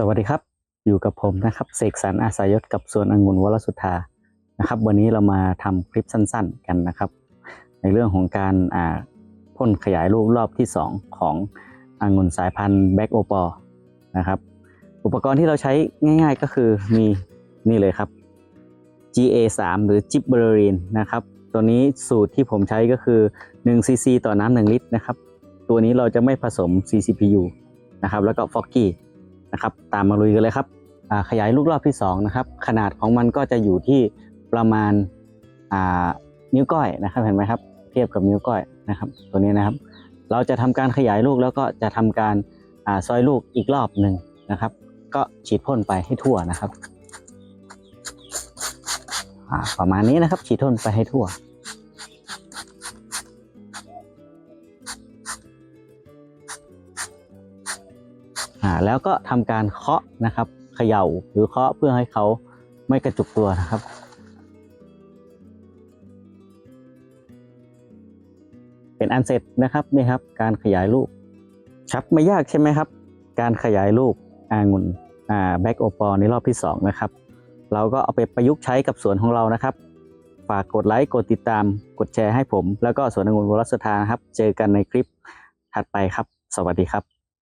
สวัสดีครับ อยู่กับผมนะครับเสกสรรอาสายศกับสวนองุ่นวรสุธานะครับ วันนี้เรามาทำคลิปสั้นๆกันนะครับ ในเรื่องของการอ่าพ่นขยายลูกรอบที่ 2 ขององุ่นสายพันธุ์แบ็กโอปอนะครับ อุปกรณ์ที่เราใช้ง่ายๆก็คือมีนี่เลยครับ GA3 หรือจิบเบอรีนนะครับ ตัวนี้สูตรที่ผมใช้ก็คือ1 cc ต่อน้ำ1ลิตรนะครับ ตัวนี้เราจะไม่ผสม CCPU นะครับแล้วก็ฟอกกี้ นะครับ ตามมาลุยกันเลยครับขยายลูกรอบที่2นะครับขนาดของมันก็จะอยู่ที่ประมาณานิ้วก้อยนะครับเห็นไหมครับ เทียบกับนิ้วก้อยนะครับ ตัวนี้นะครับ เราจะทำการขยายลูกแล้วก็จะทำการอาซอยลูกอีกรอบหนึ่งนะครับ ก็ฉีดพ่นไปให้ทั่วนะครับประมาณนี้นะครับฉีดพ่นไปให้ทั่ว อ่าแล้วก็ทำการเคาะนะครับเขย่าหรือเคาะเพื่อให้เขาไม่กระจุกตัวนะครับเป็นอันเสร็จนะครับนี่ครับ การขยายลูกครับไม่ยากใช่ไหมครับ การขยายลูกอางุ่นอ่าแบ็กโอปอในรอบที่ 2 นะครับ เราก็เอาไปประยุกต์ใช้กับสวนของเรานะครับ ฝากกดไลค์กดติดตามกดแชร์ให้ผม แล้วก็สวนองุ่นวรสธานะครับ เจอกันในคลิปถัดไปครับ สวัสดีครับ